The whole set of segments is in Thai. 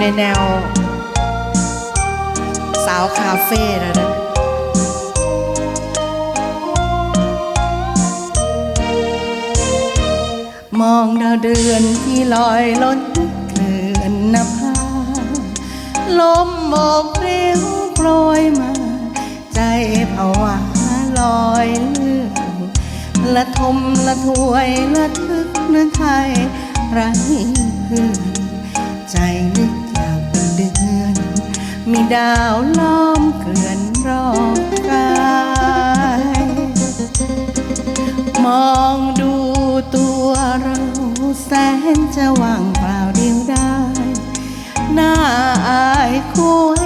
ในแนว สาวคาเฟ่แล้วนะมองดาวเดือนที่ลอยล้นเกลื่อนนภาลมโบกเปรี้ยวโปรยมา ใจผวาลอยเลื่อนละทมละถวยละทึกนึกไทยไรเพื่อนใจนึก ดาวล้อมเกลื่อนรอบกาย มองดูตัวเราแสนจะว่างเปล่าเดียวได้หน้าอายคุย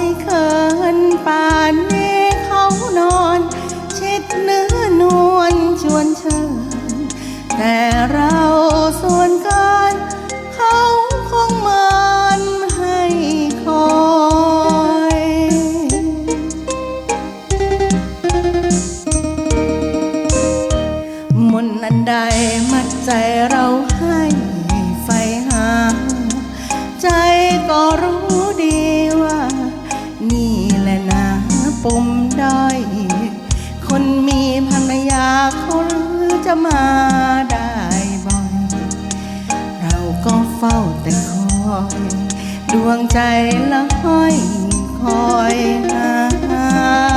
จะมาได้บ่อย เราก็เฝ้าแต่คอย ดวงใจละห้อยคอยหาอา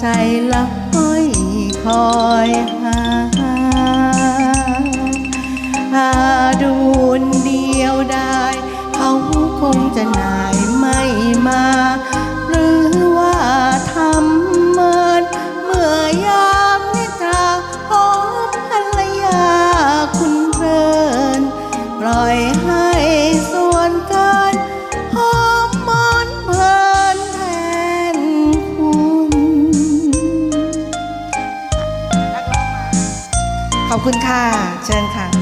ใจละห้อยคอยหาหาดูนเดียวได้ เขาคงจะนาย คุณค่ะ เชิญค่ะ